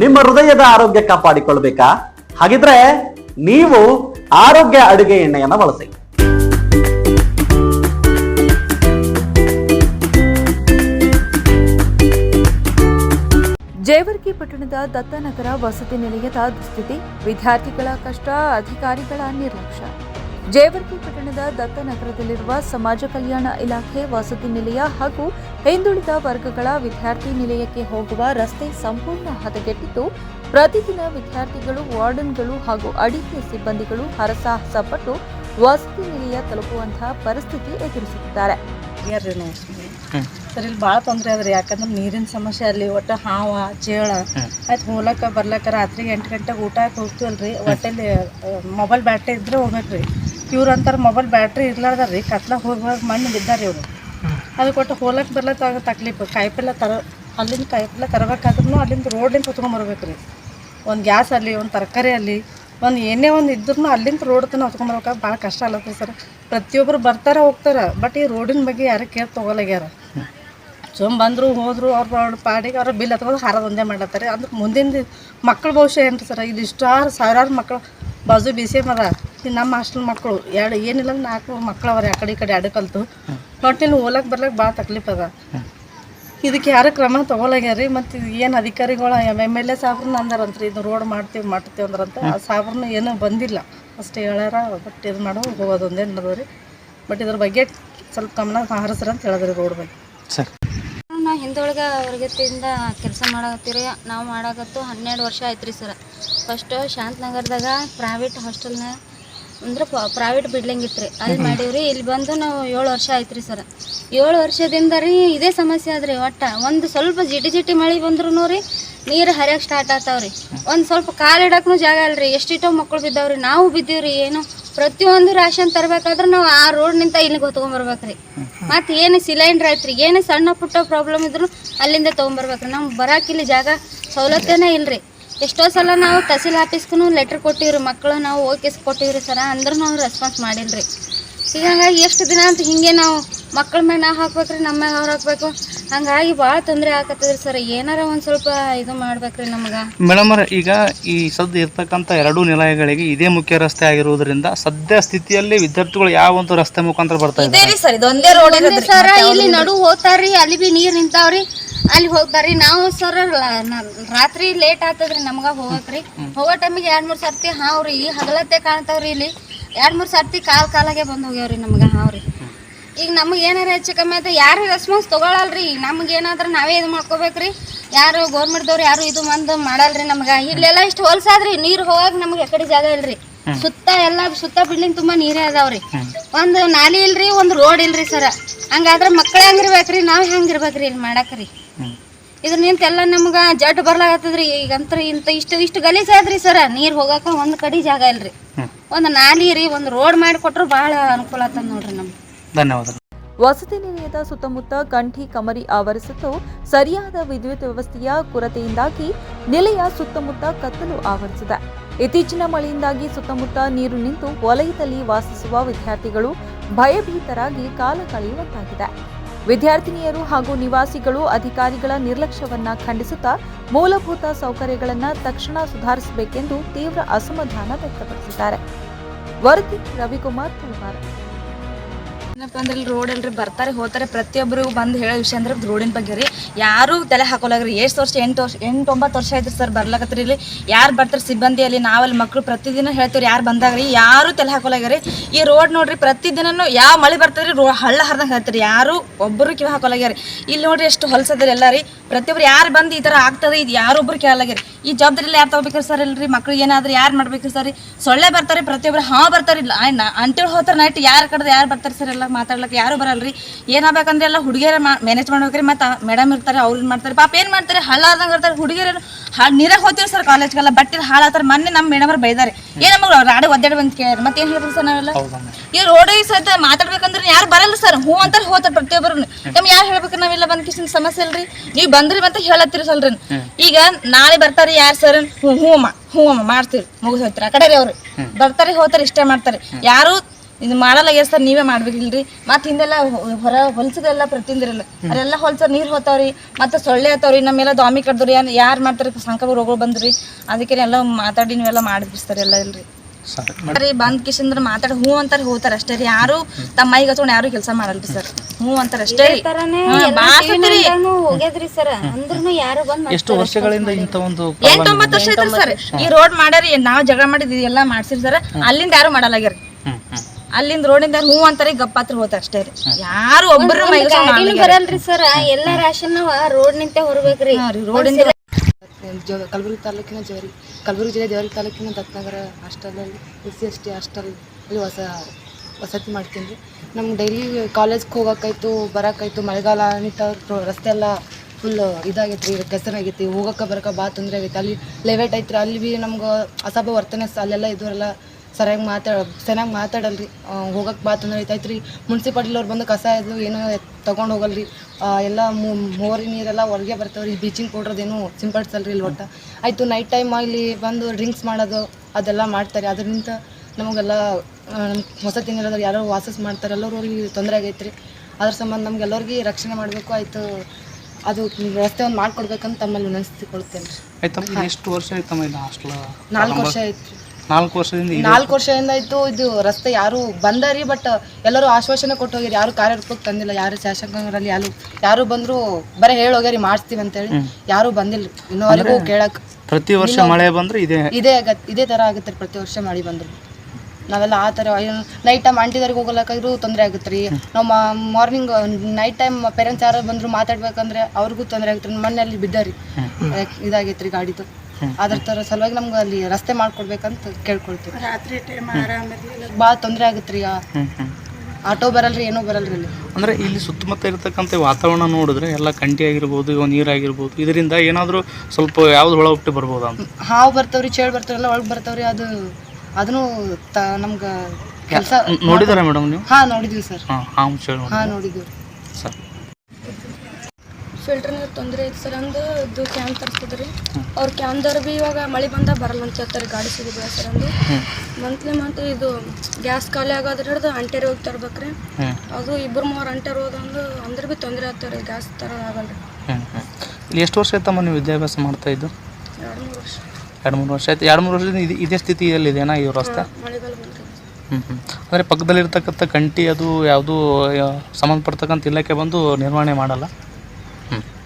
ನಿಮ್ಮ ಹೃದಯದ ಆರೋಗ್ಯ ಕಾಪಾಡಿಕೊಳ್ಬೇಕಾ? ಹಾಗಿದ್ರೆ ನೀವು ಆರೋಗ್ಯ ಅಡುಗೆ ಎಣ್ಣೆಯನ್ನ ಬಳಸಿ. ಜೇವರ್ಗಿ ಪಟ್ಟಣದ ದತ್ತನಗರ ವಸತಿ ನಿಲಯದ ದುಸ್ಥಿತಿ, ವಿದ್ಯಾರ್ಥಿಗಳ ಕಷ್ಟ, ಅಧಿಕಾರಿಗಳ ನಿರ್ಲಕ್ಷ್ಯ. ಜೇವರ್ಗಿ ಪಟ್ಟಣದ ದತ್ತನಗರದಲ್ಲಿರುವ ಸಮಾಜ ಕಲ್ಯಾಣ ಇಲಾಖೆ ವಸತಿ ನಿಲಯ ಹಾಗೂ ಹಿಂದುಳಿದ ವರ್ಗಗಳ ವಿದ್ಯಾರ್ಥಿ ನಿಲಯಕ್ಕೆ ಹೋಗುವ ರಸ್ತೆ ಸಂಪೂರ್ಣ ಹದಗೆಟ್ಟಿದ್ದು ಪ್ರತಿದಿನ ವಿದ್ಯಾರ್ಥಿಗಳು ವಾರ್ಡನ್ಗಳು ಹಾಗೂ ಅಡಿಕೆ ಸಿಬ್ಬಂದಿಗಳು ಹರಸಾಹಸ ಪಟ್ಟು ವಸತಿ ನಿಲಯ ತಲುಪುವಂತಹ ಪರಿಸ್ಥಿತಿ ಎದುರಿಸುತ್ತಿದ್ದಾರೆ. ಸರ್ ಇಲ್ಲಿ ಭಾಳ ತೊಂದರೆ ಅದ್ರಿ ಯಾಕಂದ್ರೆ ನೀರಿನ ಸಮಸ್ಯೆ ಅಲ್ಲಿ ಒಟ್ಟು ಹಾವ ಚೇಳ ಆಯ್ತು ಹೋಲಕ್ಕ ಬರ್ಲಕ್ಕ ರಾತ್ರಿ ಎಂಟು ಗಂಟೆಗೆ ಊಟಕ್ಕೆ ಹೋಗ್ತೀವಲ್ರಿ ಒಟ್ಟಲ್ಲಿ ಮೊಬೈಲ್ ಬ್ಯಾಟ್ರಿ ಇದ್ರೆ ಹೋಗ್ಬೇಕ್ರಿ. ಇವ್ರು ಅಂತಾರೆ ಮೊಬೈಲ್ ಬ್ಯಾಟ್ರಿ ಇರ್ಲಾರ್ದಾರ ರೀ ಹೋಗಿ ಹೋಗಿ ಮಣ್ಣು ಬಿದ್ದಾರ ಇವರು. ಅದಕ್ಕೆ ಒಟ್ಟು ಹೋಲಕ್ಕೆ ಬರ್ಲಕ್ಕ ತಕ್ಲೀಫ್ ಕಾಯಿಪಲ್ಲೆ ತರ, ಅಲ್ಲಿಂದ ಕಾಯಿಪಲ್ಲೆ ತರಬೇಕಾದ್ರೂ ಅಲ್ಲಿಂದ ರೋಡ್ಲಿಂದ ಹೊತ್ಕೊಂಬರ್ಬೇಕು ರೀ ಒಂದು ಗ್ಯಾಸ್ ಅಲ್ಲಿ, ಒಂದು ತರಕಾರಿ ಅಲ್ಲಿ, ಒಂದು ಏನೇ ಒಂದು ಇದ್ರೂ ಅಲ್ಲಿಂದ ರೋಡ್ ತನಕ ಹೊತ್ಕೊಂಬರ್ಬೇಕಾದ್ರೆ ಭಾಳ ಕಷ್ಟ ಆಗತ್ತೆ ಸರ್. ಪ್ರತಿಯೊಬ್ಬರು ಬರ್ತಾರೆ, ಹೋಗ್ತಾರೆ, ಬಟ್ ಈ ರೋಡಿನ ಬಗ್ಗೆ ಯಾರು ಕೇರ್ ತೊಗೊಲಾಗ್ಯಾರ ಸುಮ್ ಬಂದರು, ಹೋದ್ರು, ಅವ್ರ ಪಾಡಿಗೆ ಅವ್ರ ಬಿಲ್ ಅಥವಾ ಹಾರದ ಒಂದೇ ಮಾಡತ್ತಾರೆ ಅಂದ್ರೆ ಮುಂದಿನ ಮಕ್ಕಳ ಭವಿಷ್ಯ ಏನು ಸರ್? ಇದು ಇಷ್ಟಾರು ಸಾವಿರಾರು ಮಕ್ಕಳು ಬಾಜು ಬಿ ಸಿ ಅದ. ನಮ್ಮ ಹಾಸ್ಟೆಲ್ ಮಕ್ಕಳು. ಎರಡು ಏನಿಲ್ಲ ಅಂದ್ರೆ ನಾಲ್ಕು ಮಕ್ಕಳು ಅವ್ರ ಆ ಕಡೆ ಈ ಕಡೆ ಅಡಕಲ್ತು. ಒಟ್ಟಿನ ಹೋಲಕ್ಕೆ ಬರ್ಲಕ್ಕೆ ಭಾಳ ತಕ್ಲೀಫ್ ಅದ. ಇದಕ್ಕೆ ಯಾರು ಕ್ರಮ ತೊಗೊಲಾಗ್ಯಾರ ಮತ್ತು ಏನು ಅಧಿಕಾರಿಗಳು ಎಂ ಎಲ್ ಎ ಸಾಬ್ರನ್ನ ಅಂದಾರಂತ್ರಿ ಇದು ರೋಡ್ ಮಾಡ್ತೀವಿ ಮಾಡ್ತೀವಿ ಅಂದ್ರಂತ. ಆ ಸಾಬ್ರನ್ನ ಏನೂ ಬಂದಿಲ್ಲ. ಅಷ್ಟೇ ಹೇಳ್ಯಾರ ಬಟ್ ಇದು ಮಾಡೋ ಹೋಗೋದು ಒಂದೇ ನಡೆದ್ರಿ ಬಟ್ ಇದ್ರ ಬಗ್ಗೆ ಸ್ವಲ್ಪ ಗಮನ ಹರಿಸ್ರಿ ಅಂತ ಹೇಳಿದ್ರಿ ರೋಡ್ ಬಗ್ಗೆ. ನಾ ಹಿಂದೊಳಗೆ ವರ್ಗತಿಯಿಂದ ಕೆಲಸ ಮಾಡಕತ್ತೀರಿ. ನಾವು ಮಾಡಾಕತ್ತು ಹನ್ನೆರಡು ವರ್ಷ ಆಯ್ತು ರೀ ಸರ್. ಫಸ್ಟ್ ಶಾಂತನಗರದಾಗ ಪ್ರೈವೇಟ್ ಹಾಸ್ಟೆಲ್ನ ಅಂದ್ರೆ ಪ್ರೈವೇಟ್ ಬಿಡ್ಲಿಂಗ್ ಇತ್ತು ರೀ ಅಲ್ಲಿ ಮಾಡೀವ್ರಿ, ಇಲ್ಲಿ ಬಂದು ನಾವು ಏಳು ವರ್ಷ ಆಯ್ತು ರೀ ಸರ್. ಏಳು ವರ್ಷದಿಂದ ರೀ ಇದೇ ಸಮಸ್ಯೆ ಆದ್ರಿ ಒಟ್ಟು. ಒಂದು ಸ್ವಲ್ಪ ಜಿಟಿ ಜಿಟಿ ಮಳೆ ಬಂದ್ರೂ ರೀ ನೀರು ಹರಿಯೋಕೆ ಸ್ಟಾರ್ಟ್ ಆತಾವ್ರಿ ಒಂದು ಸ್ವಲ್ಪ ಕಾಲು ಇಡಕ್ಕೂ ಜಾಗ ಅಲ್ರಿ ಎಷ್ಟಿಟ್ಟೋ ಮಕ್ಕಳು ಬಿದ್ದಾವ್ರಿ. ನಾವು ಬಿದ್ದೀವ್ರಿ ಏನು. ಪ್ರತಿಯೊಂದು ರೇಷನ್ ತರಬೇಕಾದ್ರೆ ನಾವು ಆ ರೋಡ್ ನಿಂತ ಇಲ್ಲಿಗೆ ಹೊತ್ಕೊಂಬರ್ಬೇಕ್ರಿ. ಮತ್ತು ಏನು ಸಿಲಿಂಡ್ರ್ ಐತ್ರಿ. ಏನು ಸಣ್ಣ ಪುಟ್ಟ ಪ್ರಾಬ್ಲಮ್ ಇದ್ರು ಅಲ್ಲಿಂದ ತೊಗೊಂಬರ್ಬೇಕ್ರಿ. ನಮ್ಗೆ ಬರಾಕಿಲ್ಲಿ ಜಾಗ ಸೌಲಭ್ಯನೇ ಇಲ್ರಿ. ಎಷ್ಟೋ ಸಲ ನಾವು ತಹಸೀಲ್ ಆಫೀಸ್ಗೂ ಲೆಟ್ರ್ ಕೊಟ್ಟಿವ್ರಿ, ಮಕ್ಕಳು ನಾವು ಓಕೆಸ್ ಕೊಟ್ಟಿವ್ರಿ ಸರ, ಅಂದ್ರೂ ನಾವು ರೆಸ್ಪಾನ್ಸ್ ಮಾಡಿಲ್ರಿ. ಈಗ ಹಂಗಾಗಿ ಎಷ್ಟು ದಿನ ಅಂತ ಹಿಂಗೆ ನಾವು ಮಕ್ಕಳ ಮೇಲೆ ನಾವು ಹಾಕ್ಬೇಕ್ರಿ, ನಮ್ಮ ಮ್ಯಾಗ ಅವ್ರು ಹಾಕ್ಬೇಕು. ಹಂಗಾಗಿ ಬಹಳ ತೊಂದರೆ ಆಕತ್ತದ್ರಿ ಸರ್. ಏನಾರ ಒಂದ್ ಸ್ವಲ್ಪ ಇದು ಮಾಡ್ಬೇಕ್ರಿ ನಮ್ಗ. ಮೇಡಮ್ ಅವ್ರೆ, ಈಗ ಈ ಸದ್ಯ ಇರ್ತಕ್ಕಂತ ಎರಡು ನಿಲಯಗಳಿಗೆ ಇದೇ ಮುಖ್ಯ ರಸ್ತೆ ಆಗಿರುವುದರಿಂದ ಸದ್ಯ ಸ್ಥಿತಿಯಲ್ಲಿ ವಿದ್ಯಾರ್ಥಿಗಳು ಯಾವ ಒಂದು ರಸ್ತೆ ಮುಖಾಂತರ ಬರ್ತಾ ಇದ್ದಾರೆ? ಸರ್ ಇದೊಂದೇ ರೋಡ್ ಒಂದೇ ಸರ ಇಲ್ಲಿ ನಡು ಹೋಗ್ತಾರ್ರಿ ಅಲ್ಲಿ ಬಿ ನೀರ್ ನಿಂತಾವ್ರಿ ಅಲ್ಲಿ ಹೋಗ್ತಾರ್ರಿ. ನಾವು ಸರ್ ರಾತ್ರಿ ಲೇಟ್ ಆಗ್ತದ್ರಿ ನಮ್ಗ ಹೋಗಕ್ರಿ. ಹೋಗೋ ಟೈಮಿಗೆ ಎರಡ್ ಮೂರ್ ಸರ್ತಿ ಹಾವ್ರಿ. ಈ ಹಗಲತ್ತೆ ಕಾಣ್ತಾವ್ರಿ ಇಲ್ಲಿ. ಎರಡ್ ಮೂರ್ ಸರ್ತಿ ಕಾಲ್ ಕಾಲಾಗೆ ಬಂದ್ ಹೋಗ್ಯಾವ್ರಿ ನಮ್ಗ ಹಾವ್ರಿ. ಈಗ ನಮಗೆ ಏನಾರ ಹೆಚ್ಚು ಕಮ್ಮಿ ಆಯ್ತು ಯಾರು ರೆಸ್ಪಾನ್ಸ್ ತಗೊಳಲ್ರಿ? ನಮ್ಗೆ ಏನಾದ್ರೂ ನಾವೇ ಇದು ಮಾಡ್ಕೋಬೇಕ್ರಿ. ಯಾರು ಗೌರ್ಮೆಂಟ್ದವ್ರು ಯಾರು ಇದು ಮಂದ ಮಾಡಲ್ರಿ ನಮ್ಗ. ಇಲ್ಲೆಲ್ಲ ಇಷ್ಟು ಹೊಲ್ಸಾದ್ರಿ ನೀರ್ ಹೋಗಾಕ ನಮ್ಗೆ ಎಕಡೆ ಜಾಗ ಇಲ್ರಿ. ಸುತ್ತ ಎಲ್ಲ ಸುತ್ತ ಬಿಲ್ಡಿಂಗ್ ತುಂಬಾ ನೀರೇ ಅದಾವ್ರಿ. ಒಂದು ನಾಲಿ ಇಲ್ರಿ ಒಂದು ರೋಡ್ ಇಲ್ರಿ ಸರ. ಹಂಗಾದ್ರೆ ಮಕ್ಳ ಹೆಂಗಿರ್ಬೇಕ್ರಿ ನಾವ್ ಹೆಂಗಿರ್ಬೇಕ್ರಿ ಇಲ್ಲಿ ಮಾಡಕ್ರಿ? ಇದ್ರ ನಿಂತೆಲ್ಲ ನಮ್ಗ ಜಡ್ ಬರ್ಲಾಗತ್ತದ್ರಿ. ಈಗಂತ್ರ ಇಂತ ಇಷ್ಟು ಇಷ್ಟು ಗಲೀಜಾದ್ರಿ ಸರ. ನೀರ್ ಹೋಗಾಕ ಒಂದ್ ಕಡೆ ಜಾಗ ಇಲ್ರಿ. ಒಂದ್ ನಾಲಿ ರೀ ಒಂದ್ ರೋಡ್ ಮಾಡಿ ಕೊಟ್ರು ಬಹಳ ಅನುಕೂಲ ಆತದ ನೋಡ್ರಿ ನಮ್ಗೆ. ಧನ್ಯವಾದಗಳು. ವಸತಿ ನಿಲಯದ ಸುತ್ತಮುತ್ತ ಕಂಠಿ ಕಮರಿ ಆವರಿಸಿದ್ದು ಸರಿಯಾದ ವಿದ್ಯುತ್ ವ್ಯವಸ್ಥೆಯ ಕೊರತೆಯಿಂದಾಗಿ ನಿಲಯ ಸುತ್ತಮುತ್ತ ಕತ್ತಲು ಆವರಿಸಿದೆ. ಇತ್ತೀಚಿನ ಮಳೆಯಿಂದಾಗಿ ಸುತ್ತಮುತ್ತ ನೀರು ನಿಂತು ವಲಯದಲ್ಲಿ ವಾಸಿಸುವ ವಿದ್ಯಾರ್ಥಿಗಳು ಭಯಭೀತರಾಗಿ ಕಾಲ ಕಳೆಯುವಂತಾಗಿದೆ. ವಿದ್ಯಾರ್ಥಿನಿಯರು ಹಾಗೂ ನಿವಾಸಿಗಳು ಅಧಿಕಾರಿಗಳ ನಿರ್ಲಕ್ಷ್ಯವನ್ನ ಖಂಡಿಸುತ್ತಾ ಮೂಲಭೂತ ಸೌಕರ್ಯಗಳನ್ನು ತಕ್ಷಣ ಸುಧಾರಿಸಬೇಕೆಂದು ತೀವ್ರ ಅಸಮಾಧಾನ ವ್ಯಕ್ತಪಡಿಸಿದ್ದಾರೆ. ವರದಿ ರವಿಕುಮಾರ್ ತುಳುವಾರ ಏನಪ್ಪ ಅಂದ್ರೆ ಇಲ್ಲಿ ರೋಡ್ ಅಲ್ರಿ ಬರ್ತಾರೆ, ಹೋಗ್ತಾರೆ. ಪ್ರತಿಯೊಬ್ಬರು ಬಂದು ಹೇಳೋ ವಿಷಯ ಅಂದ್ರೆ ರೋಡಿನ ಬಗ್ಗೆ ರೀ. ಯಾರು ತಲೆ ಹಾಕೋಲಾಗ್ರಿ ಎಷ್ಟು ವರ್ಷ, ಎಂಟು ವರ್ಷ ಎಂಟು ಒಂಬತ್ತು ವರ್ಷ ಆಯ್ತು ಸರ್ ಬರ್ಲಕತ್ರಿ ಇಲ್ಲಿ. ಯಾರು ಬರ್ತಾರೆ ಸಿಬ್ಬಂದಿ ಅಲ್ಲಿ ನಾವಲ್ಲಿ ಮಕ್ಕಳು ಪ್ರತಿದಿನ ಹೇಳ್ತೀವಿ ಯಾರು ಬಂದಾಗ್ರಿ ಯಾರು ತಲೆ ಹಾಕೋಲಾಗ್ರಿ ಈ ರೋಡ್ ನೋಡ್ರಿ, ಪ್ರತಿದಿನನೂ ಯಾವ ಮಳೆ ಬರ್ತದ್ರಿ ರೋ ಹಳ್ಳ ಹರ್ದಂಗೆ ಹೇಳ್ತೀರಿ ಯಾರು ಒಬ್ಬರು ಕಿವಿ ಹಾಕೋಲಾಗ್ಯಾರಿ ಇಲ್ಲಿ ನೋಡ್ರಿ ಎಷ್ಟು ಹೊಲಸದ್ರಿ ಎಲ್ಲ ರೀ. ಪ್ರತಿಯೊಬ್ರು ಯಾರು ಬಂದು ಈ ಥರ ಆಗ್ತದೆ, ಇದು ಯಾರೊಬ್ರು ಕೇಳಲಾಗ್ಯಾರಿ ಈ ಜವಾಬ್ದಾರಿ ಎಲ್ಲ ಯಾರು ತಗೋಬೇಕ್ರಿ ಸರ್ ಇಲ್ರಿ ಮಕ್ಳು ಏನಾದ್ರೂ ಯಾರು ಮಾಡ್ಬೇಕ್ರಿ ಸರ್ ಸೊಳ್ಳೆ ಬರ್ತಾರೆ ಪ್ರತಿಯೊಬ್ಬರು ಹಾಂ ಬರ್ತಾರೆ. ಇಲ್ಲ ಅಂತೇಳಿ ಹೋತಾರೆ ನೈಟ್ ಯಾರು ಕಡೆದು ಯಾರು ಬರ್ತಾರೆ ಸರ್ ಎಲ್ಲ ಮಾತಾಡ್ಲಕ್ಕೆ ಯಾರು ಬರಲ್ರಿ. ಏನಾಗಬೇಕಂದ್ರೆ ಎಲ್ಲ ಹುಡುಗಿಯರ ಮ್ಯಾನೇಜ್ ಮಾಡ್ಬೇಕ್ರಿ. ಮತ್ತು ಮೇಡಮ್ ಇರ್ತಾರೆ ಅವ್ರು ಏನು ಮಾಡ್ತಾರೆ. ಪಾಪ ಏನು ಮಾಡ್ತಾರೆ? ಹಳ್ಳಾರ್ದಂಗೆ ಇರ್ತಾರೆ. ಹುಡುಗಿಯರು ಹಾಳು ನೀರಾಗ ಹೋಗ್ತೀವಿ ಸರ್ ಕಾಲೇಜ್ಗೆಲ್ಲ ಬಟ್ಟೆ ಹಾಳಾತಾರೆ ಮೊನ್ನೆ ನಮ್ಮ ಮೇಡಮ್ ಅವ್ರು ಬೈದಾರೆ. ಏನು ನಮಗೆ ರಾಡಿ ಒದ್ದಾಡಿ ಬಂದು ಕೇಳಿ ಮತ್ತೆ ಏನು ಹೇಳ್ಬೇಕು ಸರ್ ನಾವೆಲ್ಲ ಇವ್ರು ರೋಡಿಗೆ ಸಹಿತ ಮಾತಾಡ್ಬೇಕಂದ್ರೆ ಯಾರು ಬರಲ್ಲ ಸರ್ ಹ್ಞೂ ಅಂತಾರೆ ಹೋಗ್ತಾರೆ ಪ್ರತಿಯೊಬ್ಬರು ನಮ್ಗೆ ಯಾರು ಹೇಳ್ಬೇಕು ನಾವೆಲ್ಲ ಬಂದ್ ಕಿಸಿನ ಸಮಸ್ಯೆ ಇಲ್ರಿ? ನೀವು ಬಂದ್ರಿ ಮತ್ತೆ ಹೇಳತ್ತೀರಿ ಸಲ್ರಿ ಈಗ ನಾಳೆ ಬರ್ತಾರೆ ಯಾರು ಸರ್ ಹ್ಞೂ ಹ್ಞೂ ಅಮ್ಮ ಹ್ಞೂ ಅಮ್ಮ ಮಾಡ್ತೀವಿ ಮುಗಿಸ್ ಹೋಗ್ತಾರೆ ಆ ಕಡೆ ರೀ ಅವ್ರು ಬರ್ತಾರೆ ಹೋಗ್ತಾರೆ ಇಷ್ಟೇ ಮಾಡ್ತಾರೆ. ಯಾರು ಇದು ಮಾಡಲ್ಲ ಸರ್ ನೀವೇ ಮಾಡ್ಬೇಕಿಲ್ರಿ. ಮತ್ತೆ ಹಿಂದೆಲ್ಲ ಹೊರ ಹೊಲ್ಸದೆಲ್ಲ ಪ್ರತಿಯೊಂದಿರಲ್ಲ ಅದೆಲ್ಲ ಹೊಲ್ಸರ್ ನೀರು ಹೋತಾವ್ರಿ. ಮತ್ತೆ ಸೊಳ್ಳೆ ಹತ್ತಾವ್ರಿ ನಮ್ಮೆಲ್ಲ ದಾಮಿ ಕಡ್ದ್ರಿ ಯಾರು ಮಾಡ್ತಾರೆ ಸಾಂಕ್ರಾಮಿಕ ರೋಗಗಳು ಬಂದ್ರಿ. ಅದಕ್ಕೆ ಎಲ್ಲ ಮಾತಾಡಿ ನೀವೆಲ್ಲ ಮಾಡಿಸ್ತಾರೆ ಎಲ್ಲ ಇಲ್ರಿ. ರೀ ಬಂದ್ ಕಿಶಂದ್ರ ಮಾತಾಡಿ ಹ್ಞೂ ಅಂತಾರೆ ಹೋಗ್ತಾರ ಅಷ್ಟೇ ರೀ. ಯಾರು ತಮ್ಮ ಮೈಗೆ ಹಚ್ಕೊಂಡು ಯಾರು ಕೆಲಸ ಮಾಡಲ್ರಿ ಸರ್. ಹ್ಞೂ ಅಂತಾರೆ ಅಷ್ಟೇ ರೀ. ಹಾ, ಹೋಗ್ಯದ್ರಿ ಸರ್. ಅಂದ್ರೂ ಯಾರು ಬಂದ್ ಎಷ್ಟು ವರ್ಷಗಳಿಂದ ಇಂಥ ಒಂದು ಎಂಟೊಂಬತ್ತು ವರ್ಷ ಐತ್ರಿ ಸರ್. ಈ ರೋಡ್ ಮಾಡ್ಯಾರಿ ನಾವು ಜಗಳ ಮಾಡಿದ್ವಿ ಎಲ್ಲ ಮಾಡ್ಸಿರಿ ಸರ್. ಅಲ್ಲಿಂದ ಯಾರು ಮಾಡಲಾಗ್ಯಾರ. ಅಲ್ಲಿಂದ ರೋಡಿಂದ ಹೂ ಅಂತಾರೆ ಗಪ್ಪಾತ್ರ ಹೋಗ್ತಾರ ಅಷ್ಟೇ ರೀ. ಯಾರು ಒಬ್ಬರು ಬರಲ್ರಿ ಸರ್. ಎಲ್ಲ ರೇಷನ್ ರೋಡ್ ನಿಂತೆ ಹೊರಬೇಕ್ರಿ. ರೋಡಿಂದ ಜೋ ಕಲಬುರಗಿ ತಾಲೂಕಿನ ಜವರಿ, ಕಲಬುರಗಿ ಜಿಲ್ಲೆ ಜವರಿ ತಾಲೂಕಿನ Dattanagar ಹಾಸ್ಟೆಲಲ್ಲಿ, S C S T hostel ಅಲ್ಲಿ ಹೊಸ, ವಸತಿ ಮಾಡ್ತೀನಿ. ರೀ ನಮ್ಗೆ ಡೈಲಿ ಕಾಲೇಜ್ಗೆ ಹೋಗೋಕ್ಕಾಯ್ತು ಬರೋಕ್ಕಾಯ್ತು ಮಳೆಗಾಲ ನಿಂತ ರಸ್ತೆ ಎಲ್ಲ ಫುಲ್ ಇದಾಗೈತೆ ರೀ ಕೆಸರಾಗೈತಿ ಹೋಗೋಕೆ ಬರೋಕೆ ಭಾಳ ತೊಂದರೆ ಆಗೈತೆ. ಅಲ್ಲಿ ಲೇವೇಟ್ ಐತ್ರಿ, ಅಲ್ಲಿ ಭೀ ನಮ್ಗೆ ಅಸಭ್ಯ ವರ್ತನೆ ಅಲ್ಲೆಲ್ಲ ಇದ್ದವರೆಲ್ಲ ಸರಿಯಾಗಿ ಮಾತಾಡ ಚೆನ್ನಾಗಿ ಮಾತಾಡಲ್ರಿ. ಹೋಗಕ್ಕೆ ಭಾಳ ತೊಂದರೆ ಐತೆ ರೀ ಮುನ್ಸಿಪಾಲ್ಟಿಲವ್ರು ಬಂದು ಕಸ ಇದು ಏನೋ ತೊಗೊಂಡು ಹೋಗಲ್ರಿ. ರೀ ಎಲ್ಲ ಮೋರಿ ನೀರೆಲ್ಲ ಹೊರಗೆ ಬರ್ತಾವೆ ರೀ ಬ್ಲೀಚಿಂಗ್ ಪೌಡ್ರದೇನು ಸಿಂಪಡಿಸಲ್ರಿ ಇಲ್ಲಿ ಒಟ್ಟು ಆಯಿತು ನೈಟ್ ಟೈಮ್ ಇಲ್ಲಿ ಬಂದು ಡ್ರಿಂಕ್ಸ್ ಮಾಡೋದು ಅದೆಲ್ಲ ಮಾಡ್ತಾರೆ. ಅದರಿಂದ ನಮಗೆಲ್ಲ ಹೊಸ ವಸತಿ ನಿಲಯದಲ್ಲಿ ಯಾರೋ ವಾಸಸ್ ಮಾಡ್ತಾರೆ. ಎಲ್ಲರೂ ಅವ್ರಿಗೆ ತೊಂದರೆ ಆಗೈತೆ ರೀ ಅದ್ರ ಸಂಬಂಧ ನಮ್ಗೆಲ್ಲರಿಗೆ ರಕ್ಷಣೆ ಮಾಡಬೇಕು. ಆಯಿತು ಅದು ವ್ಯವಸ್ಥೆ ಒಂದು ಮಾಡ್ಕೊಡ್ಬೇಕಂತ ತಮ್ಮಲ್ಲಿ ವಿನಂತಿಸಿಕೊಳ್ತೇನೆ ರೀ ಆಯ್ತು ಎಷ್ಟು ವರ್ಷ ಹಾಸ್ಟೆಲ್ ನಾಲ್ಕು ವರ್ಷ ಆಯ್ತು. ನಾಲ್ಕು ವರ್ಷದಿಂದ ಇದೆ. ನಾಲ್ಕು ವರ್ಷದಿಂದ ಇತ್ತು ಇದು ರಸ್ತೆ ಯಾರು ಬಂದಾರಿ ಬಟ್ ಎಲ್ಲರೂ ಆಶ್ವಾಸನೆ ಕೊಟ್ಟು ಹೋಗ್ಯಾರ ಯಾರು ಕಾರ್ಯರೂಪಕ್ಕೆ ತಂದಿಲ್ಲ ಯಾರು ಶಾಸಕರಲ್ಲಿ ಯಾರು ಯಾರು ಬಂದ್ರು ಬರೀ ಹೇಳಿ ಹೋಗ್ಯಾರಿ ಮಾಡಿಸ್ತೀವಿ ಅಂತೇಳಿ. ಯಾರು ಬಂದಿಲ್ಲ. ಇನ್ನೂವರೆಗೂ ಕೇಳಕ್ ಪ್ರತಿ ವರ್ಷ ಮಳೆ ಬಂದ್ರೆ ಇದೆ ಇದೇ ಆಗತ್ ಇದೇ ಥರ ಆಗುತ್ತೆ ಪ್ರತಿ ವರ್ಷ ಮಳೆ ಬಂದ್ರು. ನಾವೆಲ್ಲ ಆ ಥರ ನೈಟ್ ಟೈಮ್ ಆಂಟಿದವ್ರಿಗೆ ಹೋಗಲಕ್ಕಾದ್ರೂ ತೊಂದರೆ ಆಗುತ್ತೆ ರೀ. ನಾವು ಮಾರ್ನಿಂಗ್ ನೈಟ್ ಟೈಮ್ ಪೇರೆಂಟ್ಸ್ ಯಾರು ಬಂದ್ರು ಮಾತಾಡ್ಬೇಕಂದ್ರೆ ಅವ್ರಿಗೂ ತೊಂದರೆ ಆಗುತ್ತೆ ರೀ ಮೊನ್ನೆ ಅಲ್ಲಿ ಬಿದ್ದಾರಿ ಇದಾಗೈತೆ ರೀ ಗಾಡಿದು. ಅದ್ರ ತರ ಸಲುವಾಗಿ ನಮ್ಗೆ ಅಲ್ಲಿ ರಸ್ತೆ ಮಾಡ್ಕೊಡ್ಬೇಕಂತ ಕೇಳ್ಕೊಳ್ತೀವಿ. ರಾತ್ರಿ ಟೈಮ್ ಭಾಳ ತೊಂದರೆ ಆಗುತ್ತೆ ರೀ ಆಟೋ ಬರಲ್ರಿ ಏನೂ ಬರಲ್ರಿ ಅಲ್ಲಿ. ಅಂದ್ರೆ ಇಲ್ಲಿ ಸುತ್ತಮುತ್ತ ಇರತಕ್ಕಂಥ ವಾತಾವರಣ ನೋಡಿದ್ರೆ ಎಲ್ಲ ಕಂಟಿ ಆಗಿರ್ಬೋದು ಇವಾಗ ನೀರಾಗಿರ್ಬೋದು ಇದರಿಂದ ಏನಾದರೂ ಸ್ವಲ್ಪ ಯಾವ್ದು ಒಳ ಹುಟ್ಟಿ ಬರ್ಬೋದಾ ಅಂತ? ಹಾವು ಬರ್ತಾವ್ರಿ ಚೇಳು ಬರ್ತಾವೆಲ್ಲ ಒಳಗೆ ಬರ್ತಾವ್ರಿ ಅದು ಅದನ್ನು ತ ನಮ್ಗೆ ಕೆಲಸ ನೋಡಿದಾರ ಮೇಡಮ್ ನೀವು? ಹಾಂ ನೋಡಿದ್ವಿ ಸರ್. ಹಾಂ ಹಾಂ ಚೇಳು ಹಾ ನೋಡಿದ್ವಿ. ಫಿಲ್ಟರ್ ನೀರು ತೊಂದರೆ ಐತೆ ಸರ್ ಅಂದು ಇದು ಕ್ಯಾನ್ ತರಿಸ್ತದೆ ರೀ ಅವ್ರ ಕ್ಯಾನ್ದವ್ರು ಭೀ ಇವಾಗ ಮಳೆ ಬಂದಾಗ ಬರಲ್ಲ ಅಂತ ಹೇಳ್ತಾರೆ ಗಾಡಿ ಸಿಗೋದಿಲ್ಲ ಸರ್ ಅಂದು. ಮಂತ್ಲಿ ಮಂತ್ ಇದು ಗ್ಯಾಸ್ ಖಾಲಿ ಆಗೋದ್ರ ಹಿಡ್ದು ಅಂಟೇರಿ ಹೋಗಿ ತರ್ಬೇಕ್ರಿ. ಅದು ಇಬ್ಬರು ಮೂವರು ಅಂಟೇರಿ ಹೋದಂದು ಅಂದ್ರೆ ಭೀ ತೊಂದರೆ ಆಗ್ತಾರೆ ರೀ ಗ್ಯಾಸ್ ತರ ಆಗಲ್ಲ ರೀ. ಇಲ್ಲಿ ಎಷ್ಟು ವರ್ಷ ಆಯ್ತಮ್ಮ ನೀವು ವಿದ್ಯಾಭ್ಯಾಸ ಮಾಡ್ತಾ ಇದ್ದು? ಎರಡು ಮೂರು ವರ್ಷ. ಎರಡು ಮೂರು ವರ್ಷ ಆಯ್ತು. ಎರಡು ಮೂರು ವರ್ಷದಿಂದ ಇದು ಇದೇ ಸ್ಥಿತಿಯಲ್ಲಿದೆನಾ ಈ ರಸ್ತೆ? ಮಳೆಗಾಲ ಹ್ಞೂ ಹ್ಞೂ ಅಂದರೆ ಪಕ್ಕದಲ್ಲಿರ್ತಕ್ಕಂಥ ಕಂಟಿ ಅದು ಯಾವುದೂ ಸಂಬಂಧಪಡ್ತಕ್ಕಂಥ ಇಲಾಖೆ ಬಂದು ನಿರ್ವಹಣೆ ಮಾಡಲ್ಲ? Hmm.